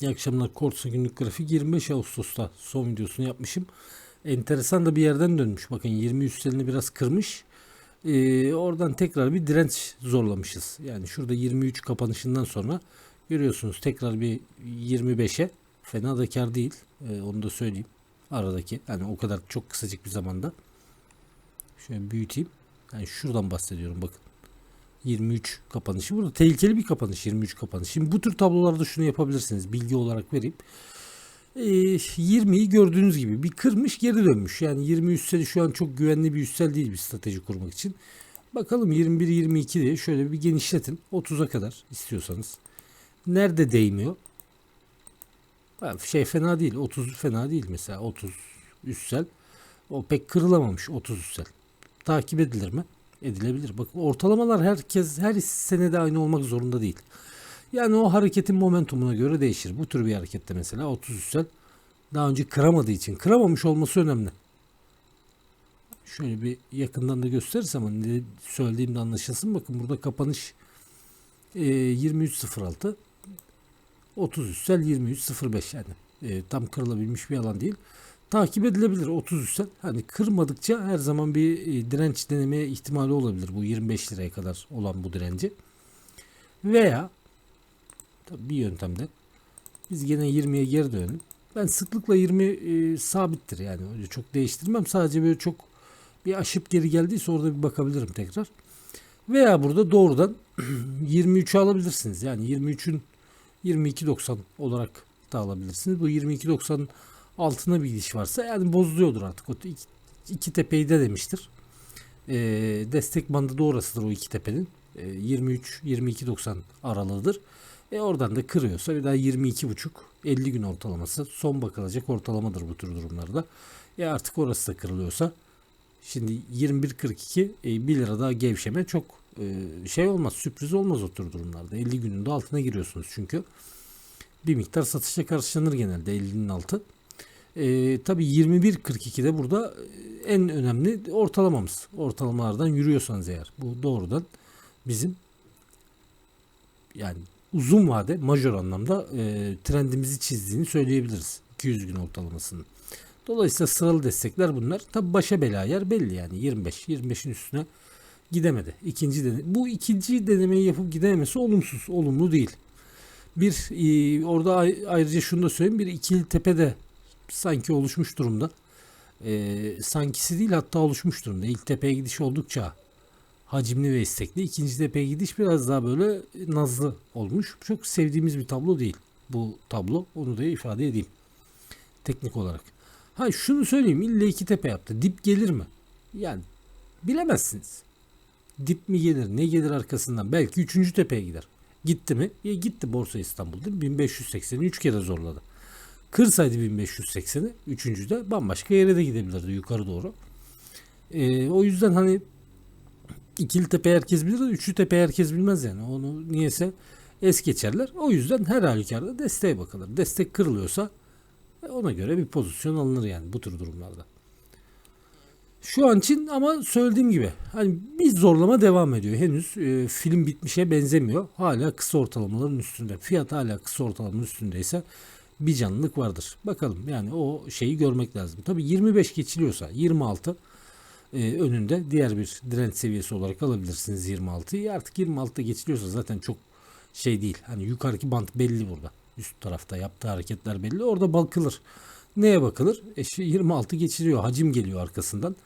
İyi akşamlar. Korsa günlük grafik 25 Ağustos'ta son videosunu yapmışım. Enteresan da bir yerden dönmüş. Bakın 20 üstlerini biraz kırmış. Ee, oradan tekrar bir direnç zorlamışız. Yani şurada 23 kapanışından sonra görüyorsunuz tekrar bir 25'e fena da kar değil. Ee, onu da söyleyeyim. Aradaki yani o kadar çok kısacık bir zamanda. Şöyle büyüteyim. Yani şuradan bahsediyorum bakın. 23 kapanışı. Burada tehlikeli bir kapanış 23 kapanış. Şimdi bu tür tablolarda şunu yapabilirsiniz. Bilgi olarak vereyim. Ee, 20'yi gördüğünüz gibi bir kırmış geri dönmüş. Yani 20 üsteli şu an çok güvenli bir üstel değil bir strateji kurmak için. Bakalım 21-22 diye şöyle bir genişletin. 30'a kadar istiyorsanız. Nerede değmiyor? Şey fena değil. 30 fena değil mesela. 30 üstel. O pek kırılamamış 30 üstel. Takip edilir mi? Edilebilir. Bak ortalamalar herkes her senede aynı olmak zorunda değil. Yani o hareketin momentumuna göre değişir. Bu tür bir harekette mesela 30 üstel daha önce kıramadığı için kıramamış olması önemli. Şöyle bir yakından da gösterirsem hani ne söylediğimde anlaşılsın. Bakın burada kapanış e, 23.06 30 üstel 23.05 yani e, tam kırılabilmiş bir alan değil takip edilebilir 30 üstten. Hani kırmadıkça her zaman bir e, direnç denemeye ihtimali olabilir bu 25 liraya kadar olan bu direnci. Veya bir yöntemde biz gene 20'ye geri dönelim. Ben sıklıkla 20 e, sabittir yani öyle çok değiştirmem. Sadece böyle çok bir aşıp geri geldiyse orada bir bakabilirim tekrar. Veya burada doğrudan 23'ü alabilirsiniz. Yani 23'ün 22.90 olarak da alabilirsiniz. Bu 22.90'ın altına bir gidiş varsa yani bozuluyordur artık. O iki, iki tepeyi de demiştir. E, destek bandı da orasıdır o iki tepenin. E, 23-22.90 aralığıdır. E oradan da kırıyorsa bir daha 22.5 50 gün ortalaması son bakılacak ortalamadır bu tür durumlarda. E artık orası da kırılıyorsa şimdi 21.42 e, 1 lira daha gevşeme çok e, şey olmaz sürpriz olmaz o tür durumlarda. 50 günün de altına giriyorsunuz çünkü. Bir miktar satışla karşılanır genelde 50'nin altı. E, tabii 21.42'de burada en önemli ortalamamız. Ortalamalardan yürüyorsanız eğer. Bu doğrudan bizim yani uzun vade majör anlamda e, trendimizi çizdiğini söyleyebiliriz. 200 gün ortalamasının. Dolayısıyla sıralı destekler bunlar. Tabi başa bela yer belli yani 25. 25'in üstüne gidemedi. İkinci deneme. Bu ikinci denemeyi yapıp gidememesi olumsuz. Olumlu değil. Bir e, orada ayrıca şunu da söyleyeyim. Bir ikili tepede sanki oluşmuş durumda. E, sankisi değil hatta oluşmuş durumda. İlk tepeye gidiş oldukça hacimli ve istekli. İkinci tepeye gidiş biraz daha böyle nazlı olmuş. Çok sevdiğimiz bir tablo değil bu tablo. Onu da ifade edeyim. Teknik olarak. Ha şunu söyleyeyim. İlle iki tepe yaptı. Dip gelir mi? Yani bilemezsiniz. Dip mi gelir? Ne gelir arkasından? Belki üçüncü tepeye gider. Gitti mi? E, gitti Borsa İstanbul değil mi? 1580'i 3 kere zorladı. Kırsaydı 1580'i üçüncüde bambaşka yere de gidebilirdi yukarı doğru. E, o yüzden hani ikili tepe herkes bilir de üçlü tepe herkes bilmez yani. Onu niyeyse es geçerler. O yüzden her halükarda desteğe bakılır. Destek kırılıyorsa ona göre bir pozisyon alınır yani bu tür durumlarda. Şu an için ama söylediğim gibi hani bir zorlama devam ediyor. Henüz e, film bitmişe benzemiyor. Hala kısa ortalamaların üstünde. Fiyat hala kısa ortalamanın üstündeyse bir canlılık vardır. Bakalım yani o şeyi görmek lazım. Tabi 25 geçiliyorsa 26 e, önünde diğer bir direnç seviyesi olarak alabilirsiniz 26'yı. Artık 26'da geçiliyorsa zaten çok şey değil. Hani yukarıki bant belli burada. Üst tarafta yaptığı hareketler belli. Orada bakılır. Neye bakılır? E, şu 26 geçiliyor. Hacim geliyor arkasından.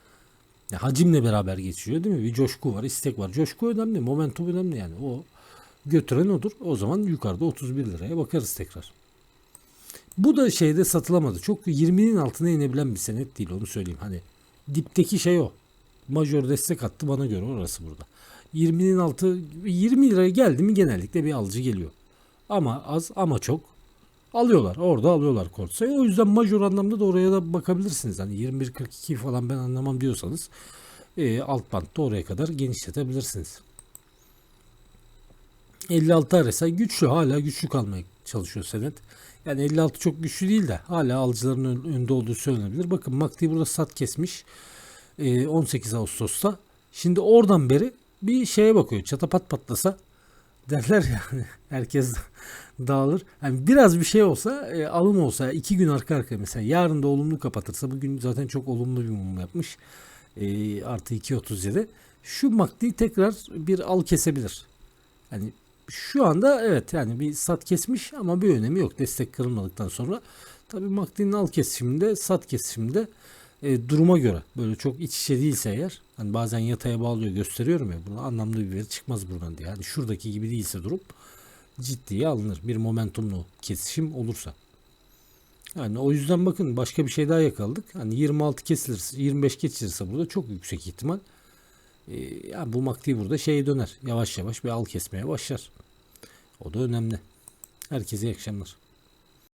Ya, hacimle beraber geçiyor değil mi? Bir coşku var, istek var. Coşku önemli, momentum önemli yani. O götüren odur. O zaman yukarıda 31 liraya bakarız tekrar. Bu da şeyde satılamadı. Çok 20'nin altına inebilen bir senet değil onu söyleyeyim. Hani dipteki şey o. Majör destek attı bana göre orası burada. 20'nin altı 20 liraya geldi mi genellikle bir alıcı geliyor. Ama az ama çok alıyorlar. Orada alıyorlar Kortsa'yı. O yüzden majör anlamda da oraya da bakabilirsiniz. Hani 21-42 falan ben anlamam diyorsanız e, alt bantta oraya kadar genişletebilirsiniz. 56 RSI güçlü hala güçlü kalmaya çalışıyor senet. Yani 56 çok güçlü değil de hala alıcıların önünde olduğu söylenebilir. Bakın MACD burada sat kesmiş. 18 Ağustos'ta. Şimdi oradan beri bir şeye bakıyor. Çatapat patlasa derler yani herkes dağılır. Yani biraz bir şey olsa e, alım olsa iki gün arka arkaya mesela yarın da olumlu kapatırsa bugün zaten çok olumlu bir mum yapmış. E, artı 2.37 şu MACD tekrar bir al kesebilir. Yani şu anda evet yani bir sat kesmiş ama bir önemi yok destek kırılmadıktan sonra. Tabii MACD'nin al kesiminde sat kesiminde e, duruma göre böyle çok iç içe değilse eğer hani bazen yataya bağlıyor gösteriyorum ya bunu anlamlı bir veri çıkmaz buradan diye. Yani şuradaki gibi değilse durup ciddiye alınır. Bir momentumlu kesişim olursa. Yani o yüzden bakın başka bir şey daha yakaladık. Hani 26 kesilirse 25 geçilirse burada çok yüksek ihtimal e, yani bu MACD burada şeye döner. Yavaş yavaş bir al kesmeye başlar. O da önemli. Herkese iyi akşamlar.